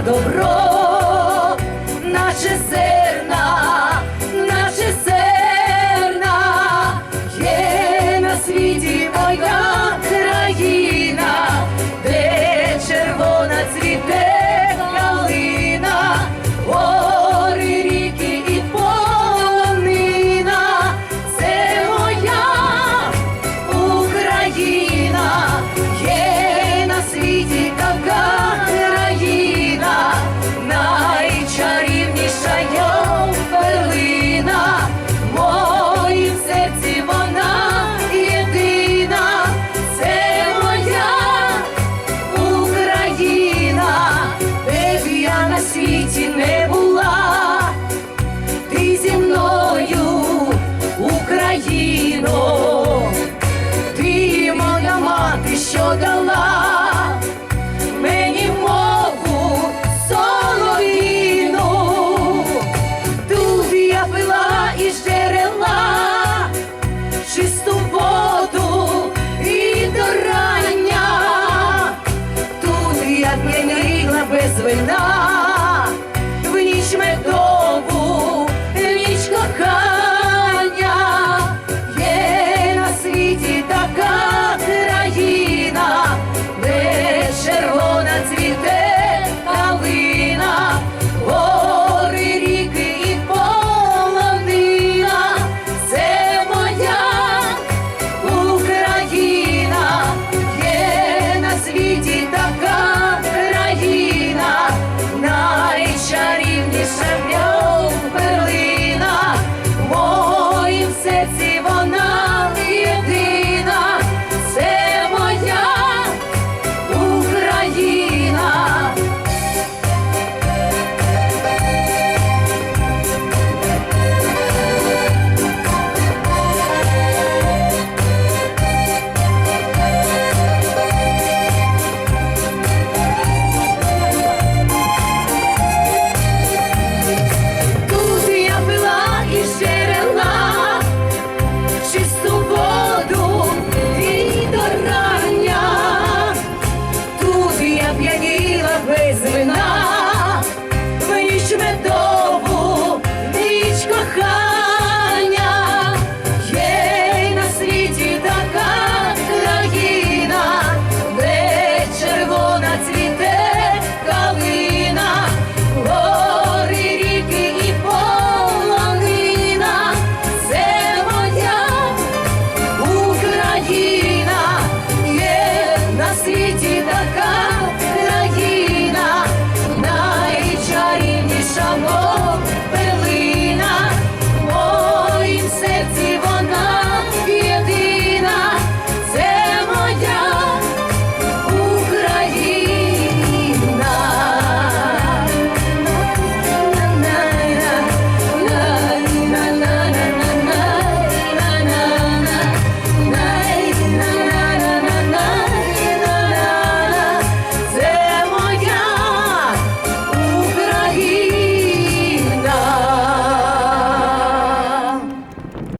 добро, наче серна, наше зерна є на світі моя країна, де червона цвіте. look alive.